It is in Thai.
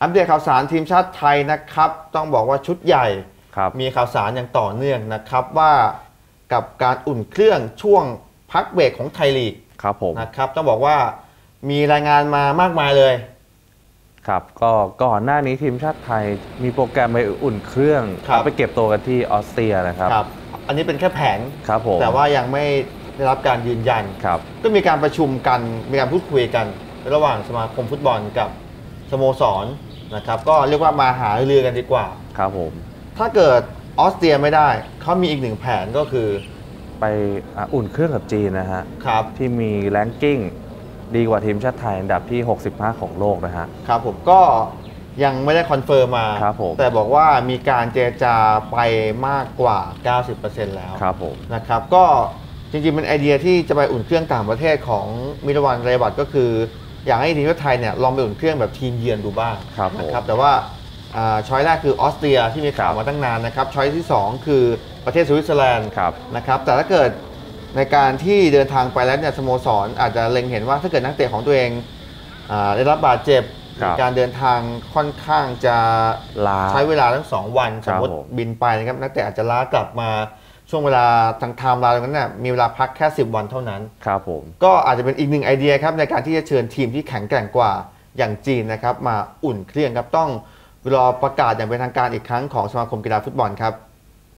อัปเดตข่าวสารทีมชาติไทยนะครับ ต้องบอกว่าชุดใหญ่ครับมีข่าวสารอย่างต่อเนื่องนะครับว่ากับการอุ่นเครื่องช่วงพักเบรกของไทยลีกครับผมนะครับต้องบอกว่ามีรายงานมามากมายเลยครับก็ก่อนหน้านี้ทีมชาติไทยมีโปรแกรมไปอุ่นเครื่องครับไปเก็บตัวกันที่ออสเตรียนะครับครับ อันนี้เป็นแค่แผนครับผมแต่ว่ายังไม่ได้รับการยืนยันครับก็มีการประชุมกันมีการพูดคุยกัน ระหว่างสมาคมฟุตบอลกับสโมสร นะครับ ก็เรียกว่ามาหาเรือกันดีกว่า ครับผม ถ้าเกิดออสเตรียไม่ได้เขามีอีกหนึ่งแผนก็คือ ไปอะอุ่นเครื่องกับจีนนะฮะ ครับ ที่มีแรงกิ้งดีกว่าทีมชาติไทยอันดับที่ 65 ของโลกนะฮะ ครับผมก็ยังไม่ได้คอนเฟิร์มมา ครับผม แต่บอกว่ามีการเจรจาไปมากกว่า 90%แล้วครับผม นะครับก็จริงๆเป็นไอเดียที่จะไปอุ่นเครื่องต่างประเทศของมิรวันเรวัตก็คือ อยากให้ทีมชาติไทยเนี่ยลองไปอุ่นเครื่องแบบทีมเยือนดูบ้างครับผมนะครับแต่ว่าช้อยแรกคือออสเตรียที่มีข่าวครับมาตั้งนานนะครับช้อยที่ 2 คือประเทศสวิตเซอร์แลนด์ครับนะครับแต่ถ้าเกิดในการที่เดินทางไปแล้วเนี่ยสโมสรอาจจะเล็งเห็นว่าถ้าเกิดนักเตะของตัวเองอาได้รับบาดเจ็บครับการเดินทางค่อนข้างจะลาใช้เวลาทั้งสองวันคสรัมบมติผมบินไปนะครับนักเตะอาจจะล้ากลับมา ช่วงเวลาทางไทม์ไลน์ตรงนั้นน่ะมีเวลาพักแค่ 10 วันเท่านั้น ครับผม ก็อาจจะเป็นอีกหนึ่งไอเดียครับในการที่จะเชิญทีมที่แข็งแกร่งกว่าอย่างจีนนะครับมาอุ่นเครื่องครับต้องรอประกาศอย่างเป็นทางการอีกครั้งของสมาคมกีฬาฟุตบอลครับ